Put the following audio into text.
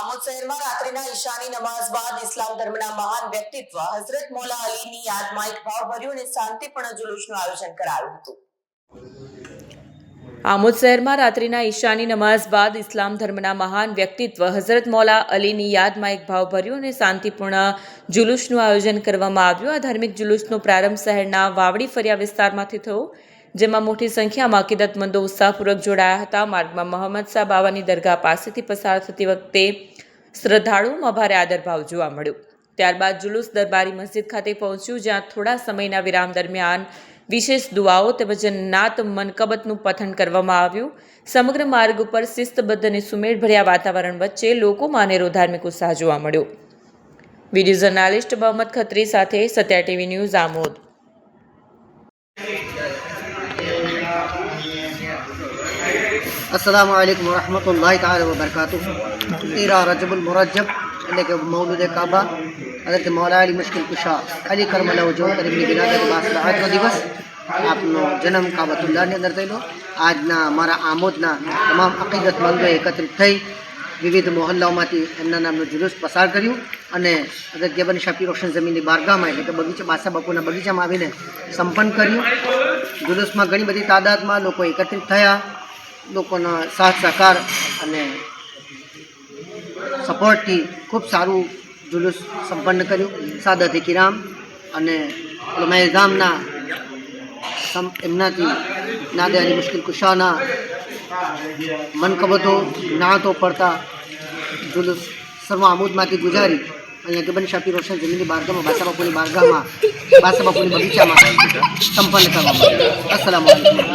આમોદ શહેરમાં રાત્રિના ઈશાની નમાઝ બાદ ઇસ્લામ ધર્મના મહાન વ્યક્તિત્વ હઝરત મૌલા અલીની યાદમાં એક ભાવભર્યું અને શાંતિપૂર્ણ જુલુસનું આયોજન કરાયું હતું. આમોદ શહેરમાં રાત્રિના ઈશાની નમાઝ બાદ ઇસ્લામ ધર્મના મહાન વ્યક્તિત્વ હઝરત મોલા અલીની યાદમાં એક ભાવભર્યું અને શાંતિપૂર્ણ જુલુસનું આયોજન કરવામાં આવ્યું. આ ધાર્મિક જુલુસનો પ્રારંભ શહેરના વાવડી ફરિયા વિસ્તારમાંથી થયો. જેમાં મોટી સંખ્યામાં અકીદતમંદો ઉત્સાહપૂર્વક જોડાયા હતા. માર્ગમાં મોહમ્મદ શાહ બાવાની દરગાહ પાસેથી પસાર થતી વખતે શ્રદ્ધાળુઓમાં ભારે આદરભાવ જોવા મળ્યો. ત્યારબાદ જુલુસ દરબારી મસ્જિદ ખાતે પહોંચ્યું, જ્યાં થોડા સમયના વિરામ દરમિયાન વિશેષ દુઆઓ તેમજ નાત મનકબતનું પઠન કરવામાં આવ્યું. સમગ્ર માર્ગ ઉપર શિસ્તબદ્ધ અને સુમેળભર્યા વાતાવરણ વચ્ચે લોકોમાં અનેરો ધાર્મિક ઉત્સાહ જોવા મળ્યો. વીડિયો જર્નાલિસ્ટ મોહમ્મદ ખત્રી સાથે સત્યા ટીવી ન્યૂઝ આમોદ. અસલામ વાલેકુમ વરહમતુલ્લાહ તાala વબરકાતુ તેરા રજબુલ મુરજબ એટલે કે મૌલુદ કાબા હઝરત મૌલા અલી મુશ્કિલ કુશા અલી કરમલા ઉજો તરીબની બિરાદત બાસબાતનો દિવસ આપનો જન્મ કાબતુલ્લાહની અંદર થયેલો આજના મારા આમોદના તમામ અકીદતમંદોએ એકત્રિત થઈ વિવિધ મોહલ્લાઓમાંથી એમના નામનું જુલુસ પસાર કર્યું અને હઝરત જબન શાપી રોશન જમીનની બારગામાં એટલે કે બગીચા બાસા બાપુના બગીચામાં આવીને સંપન્ન કર્યું જુલુસમાં ઘણી બધી તાદાદમાં લોકો એકત્રિત થયા લોકોના સાથ સહકાર અને સપોર્ટથી ખૂબ સારું જુલુસ સંપન્ન કર્યું. સાદત કિરામ અને ગામના એમનાથી નાદે અલી મુશ્કિલ કુશાના મનકબતો નાતો પડતા જુલુસ સર્વ આમોદમાંથી ગુજારી. અહીંયા ગબન શાપી રોશન જમીનની બારગામાં બાસા બાપુની બારગામાં બાસા બાપુની બગીચામાં સંપન્ન કરવામાં અલૈકુમ.